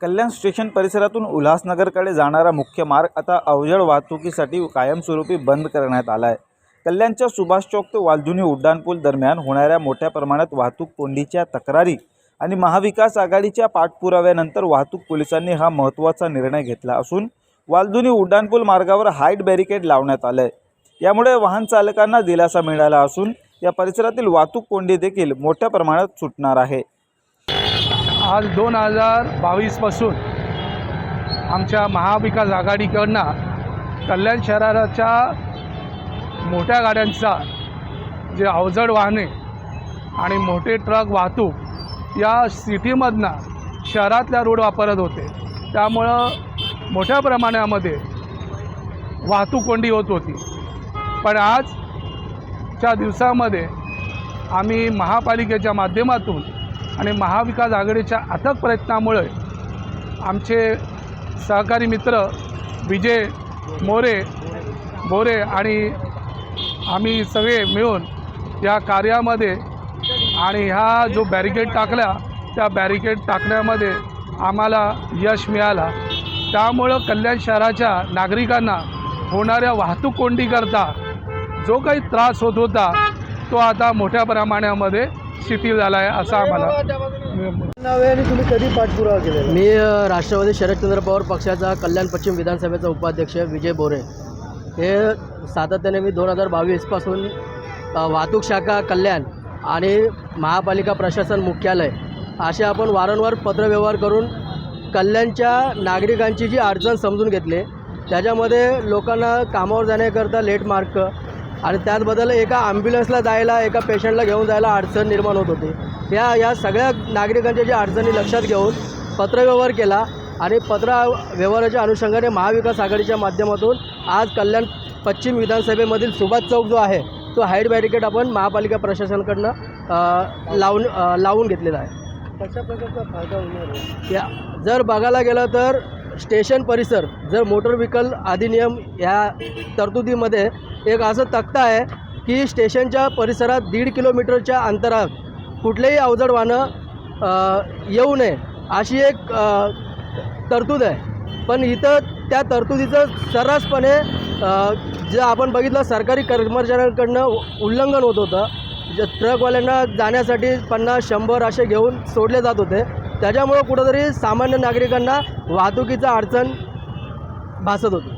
कल्याण station परिसरातून उल्हासनगरकडे जाणारा मुख्य मार्ग आता अवजड वाहतुकीसाठी कायमस्वरूपी बंद करण्यात आला आहे. कल्याणच्या सुभाष चौक ते वालधुनी उड्डाणपूल दरम्यान होणाऱ्या मोठ्या प्रमाणात वाहतूक कोंडीच्या तक्रारी आणि महाविकास आघाडीच्या पाठपुराव्यानंतर वाहतूक पोलिसांनी हा महत्त्वाचा निर्णय घेतला असून वालधुनी उड्डाणपूल मार्गावर हाईट बॅरिकेड लावण्यात आलं आहे. यामुळे वाहन चालकांना दिलासा मिळाला असून या परिसरातील वाहतूक कोंडी देखील मोठ्या प्रमाणात सुटणार आहे. आज दोन हजार बावीसपासून आमच्या महाविकास आघाडीकडनं कल्याण शहराच्या मोठ्या गाड्यांचा जे अवजड वाहने आणि मोठे ट्रक वाहतूक या सिटीमधनं शहरातल्या रोड वापरत होते. त्यामुळं मोठ्या प्रमाणामध्ये वाहतूक कोंडी होत होती. पण आजच्या दिवसामध्ये आम्ही महापालिकेच्या माध्यमातून आणि महाविकास आघाडीच्या अथक प्रयत्नामुळे आमचे सहकारी मित्र विजय मोरे बोरे आणि आम्ही सगळे मिळून या कार्यामध्ये आणि ह्या जो बॅरिकेड टाकल्या त्या बॅरिकेड टाकण्यामध्ये आम्हाला यश मिळाला. त्यामुळं कल्याण शहराच्या नागरिकांना होणाऱ्या वाहतूक कोंडीकरता जो काही त्रास होत होता तो आता मोठ्या प्रमाणामध्ये शिथिल झाला आहे असं आम्हाला आणि तुम्ही कधी पाठपुरावा केलेला? मी राष्ट्रवादी शरदचंद्र पवार पक्षाचा कल्याण पश्चिम विधानसभेचा उपाध्यक्ष विजय बोरे. हे सातत्याने मी दोन हजार बावीसपासून वाहतूक शाखा कल्याण आणि महापालिका प्रशासन मुख्यालय असे आपण वारंवार पत्रव्यवहार करून कल्याणच्या नागरिकांची जी अडचण समजून घेतली त्याच्यामध्ये लोकांना कामावर जाण्याकरता लेट मार्क आणि त्याचबद्दल एका ॲम्ब्युलन्सला जायला एका पेशंटला घेऊन जायला अडचण निर्माण होत होती. या या सगळ्या नागरिकांच्या ज्या अडचणी लक्षात घेऊन पत्रव्यवहार केला आणि पत्र व्यवहाराच्या अनुषंगाने महाविकास आघाडीच्या माध्यमातून आज कल्याण पश्चिम विधानसभेमधील सुभाष चौक जो आहे तो हाईट बॅरिकेड आपण महापालिका प्रशासनाकडनं लावून लावून घेतलेला आहे. कशा प्रकारचा फायदा होणार आहे? या जर बघायला गेलं तर स्टेशन परिसर जर मोटर व्हेकल अधिनियम ह्या तरतुदीमध्ये एक असं तक्ता आहे की स्टेशनच्या परिसरात दीड किलोमीटरच्या अंतरात कुठलेही अवजड वाहनं येऊ नये अशी एक तरतूद आहे. पण इथं त्या तरतुदीचं सर्रासपणे जे आपण बघितलं सरकारी कर्मचाऱ्यांकडनं उल्लंघन होत होतं. जे ट्रकवाल्यांना जाण्यासाठी पन्नास शंभर असे घेऊन सोडले जात होते. त्याच्यामुळं कुठंतरी सामान्य नागरिकांना वाहतुकीचा अडचण भासत होती.